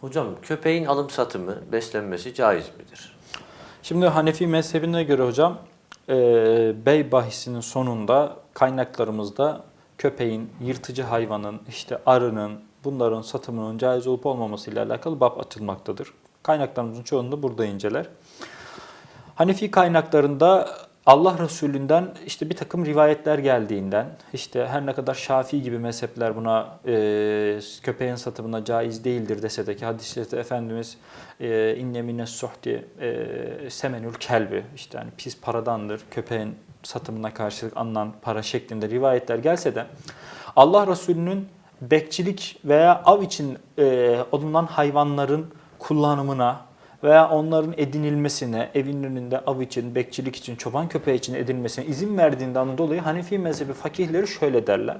Hocam köpeğin alım satımı, beslenmesi caiz midir? Şimdi Hanefi mezhebine göre hocam e, bey bahisinin sonunda kaynaklarımızda köpeğin, yırtıcı hayvanın, işte arının bunların satımının caiz olup olmaması ile alakalı bab açılmaktadır. Kaynaklarımızın çoğunu da burada inceler. Hanefi kaynaklarında Allah Resulü'nden işte bir takım rivayetler geldiğinden, işte her ne kadar Şafii gibi mezhepler buna e, köpeğin satımına caiz değildir dese de ki hadiste Efendimiz e, inne minne suhti e, semenül kelbi. İşte hani pis paradandır köpeğin satımına karşılık alınan para şeklinde rivayetler gelse de Allah Resulü'nün bekçilik veya av için e, olunan hayvanların kullanımına veya onların edinilmesine, evin önünde av için, bekçilik için, çoban köpeği için edinilmesine izin verdiğinden dolayı Hanefi mezhebi fakihleri şöyle derler.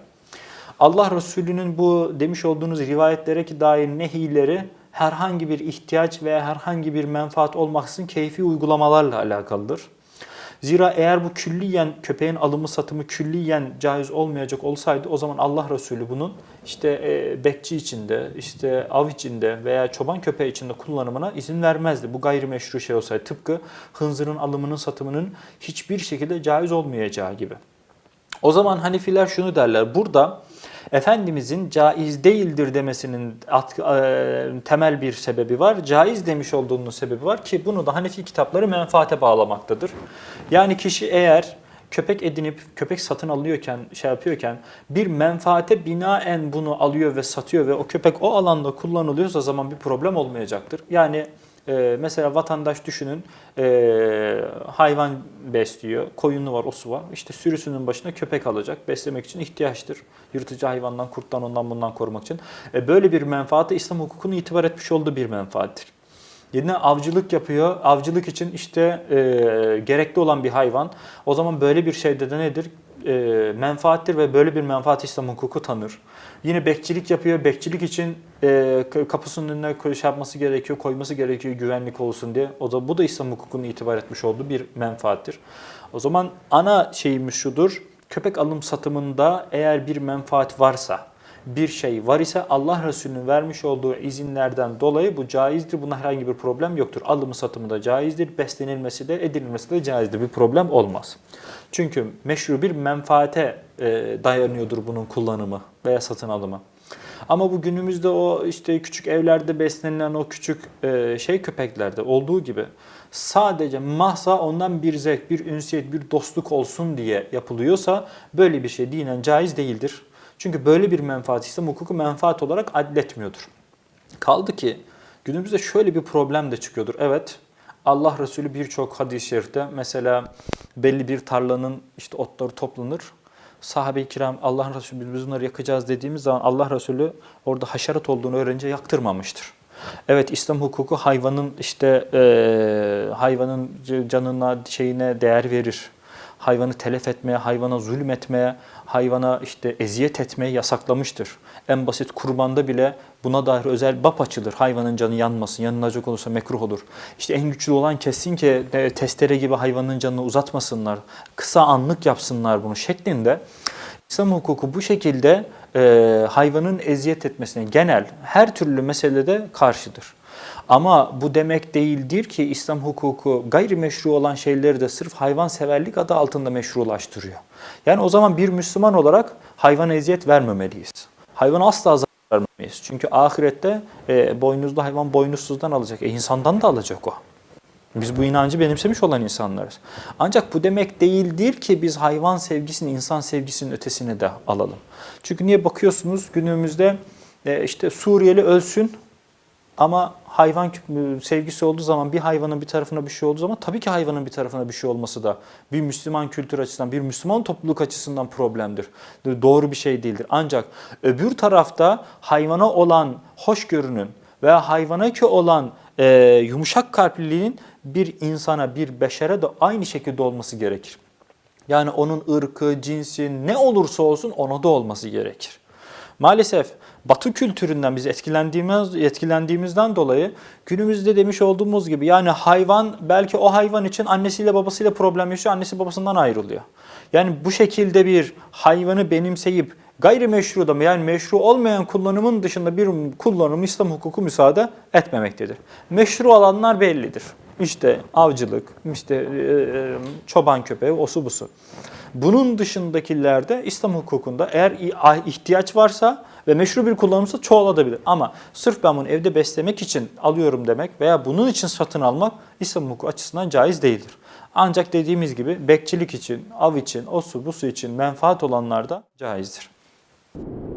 Allah Resulü'nün bu demiş olduğunuz rivayetlere ki dair nehileri herhangi bir ihtiyaç veya herhangi bir menfaat olmaksızın keyfi uygulamalarla alakalıdır. Zira eğer bu külliyen köpeğin alımı satımı külliyen caiz olmayacak olsaydı o zaman Allah Resulü bunun işte e, bekçi içinde, işte av içinde veya çoban köpeği içinde kullanımına izin vermezdi. Bu gayrimeşru şey olsaydı tıpkı hınzırın alımının satımının hiçbir şekilde caiz olmayacağı gibi. O zaman Hanefiler şunu derler. Burada Efendimizin caiz değildir demesinin at- e, temel bir sebebi var. Caiz demiş olduğunun sebebi var ki bunu da Hanefi kitapları menfaate bağlamaktadır. Yani kişi eğer köpek edinip köpek satın alıyorken şey yapıyorken bir menfaate binaen bunu alıyor ve satıyor ve o köpek o alanda kullanılıyorsa zaman bir problem olmayacaktır. Yani ee, mesela vatandaş düşünün ee, hayvan besliyor, koyunu var, osu var. İşte sürüsünün başına köpek alacak, beslemek için ihtiyaçtır. Yırtıcı hayvandan, kurttan, ondan bundan korumak için. E, böyle bir menfaate İslam hukukunu itibar etmiş olduğu bir menfaattir. Yine avcılık yapıyor. Avcılık için işte e, gerekli olan bir hayvan. O zaman böyle bir şeyde de nedir? E, menfaattir ve böyle bir menfaat İslam hukuku tanır. Yine bekçilik yapıyor. Bekçilik için e, kapısının önüne şey yapması gerekiyor, koyması gerekiyor güvenlik olsun diye. O da bu da İslam hukukunu itibar etmiş olduğu bir menfaattir. O zaman ana şeyimiz şudur. Köpek alım satımında eğer bir menfaat varsa, bir şey var ise Allah Resulü'nün vermiş olduğu izinlerden dolayı bu caizdir. Buna herhangi bir problem yoktur. Alımı satımı da caizdir. Beslenilmesi de edinilmesi de caizdir. Bir problem olmaz. Çünkü meşru bir menfaate e, dayanıyordur bunun kullanımı veya satın alımı. Ama bu günümüzde o işte küçük evlerde beslenilen o küçük e, şey köpeklerde olduğu gibi sadece mahsa ondan bir zevk, bir ünsiyet, bir dostluk olsun diye yapılıyorsa böyle bir şey dinen caiz değildir. Çünkü böyle bir menfaat İslam hukuku menfaat olarak adletmiyordur. Kaldı ki günümüzde şöyle bir problem de çıkıyordur. Evet Allah Resulü birçok hadis-i şerifte mesela belli bir tarlanın işte otları toplanır. Sahabe-i kiram Allah Resulü biz bunları yakacağız dediğimiz zaman Allah Resulü orada haşerat olduğunu öğrenince yaktırmamıştır. Evet İslam hukuku hayvanın işte eee, hayvanın canına şeyine değer verir. Hayvanı telef etmeye, hayvana zulmetmeye, hayvana işte eziyet etmeye yasaklamıştır. En basit kurbanda bile buna dair özel bap açılır. Hayvanın canı yanmasın, yanılacak olursa mekruh olur. İşte en güçlü olan kessin ki e, testere gibi hayvanın canını uzatmasınlar. Kısa anlık yapsınlar bunu şeklinde. İslam hukuku bu şekilde e, hayvanın eziyet etmesine genel her türlü meselede karşıdır. Ama bu demek değildir ki İslam hukuku gayrimeşru olan şeyleri de sırf hayvanseverlik adı altında meşrulaştırıyor. Yani o zaman bir Müslüman olarak hayvana eziyet vermemeliyiz. Hayvana asla zarar vermemeliyiz. Çünkü ahirette e, boynuzlu hayvan boynuzsuzdan alacak. E, insandan da alacak o. Biz bu inancı benimsemiş olan insanlarız. Ancak bu demek değildir ki biz hayvan sevgisini, insan sevgisinin ötesine de alalım. Çünkü niye bakıyorsunuz günümüzde e, işte Suriyeli ölsün ama hayvan sevgisi olduğu zaman bir hayvanın bir tarafına bir şey olduğu zaman tabii ki hayvanın bir tarafına bir şey olması da bir Müslüman kültür açısından, bir Müslüman topluluk açısından problemdir. Doğru bir şey değildir. Ancak öbür tarafta hayvana olan hoşgörünün veya hayvana ki olan e, yumuşak kalpliliğin bir insana, bir beşere de aynı şekilde olması gerekir. Yani onun ırkı, cinsi ne olursa olsun ona da olması gerekir. Maalesef Batı kültüründen biz etkilendiğimiz etkilendiğimizden dolayı günümüzde demiş olduğumuz gibi yani hayvan belki o hayvan için annesiyle babasıyla problem yaşıyor, annesi babasından ayrılıyor. Yani bu şekilde bir hayvanı benimseyip Gayrimeşru da yani meşru olmayan kullanımın dışında bir kullanım İslam hukuku müsaade etmemektedir. Meşru alanlar bellidir. İşte avcılık, işte e, çoban köpeği, osu busu. Bunun dışındakilerde İslam hukukunda eğer ihtiyaç varsa ve meşru bir kullanımsa çoğalabilir. Ama sırf ben bunu evde beslemek için alıyorum demek veya bunun için satın almak İslam hukuku açısından caiz değildir. Ancak dediğimiz gibi bekçilik için, av için, o su bu su için menfaat olanlarda caizdir. you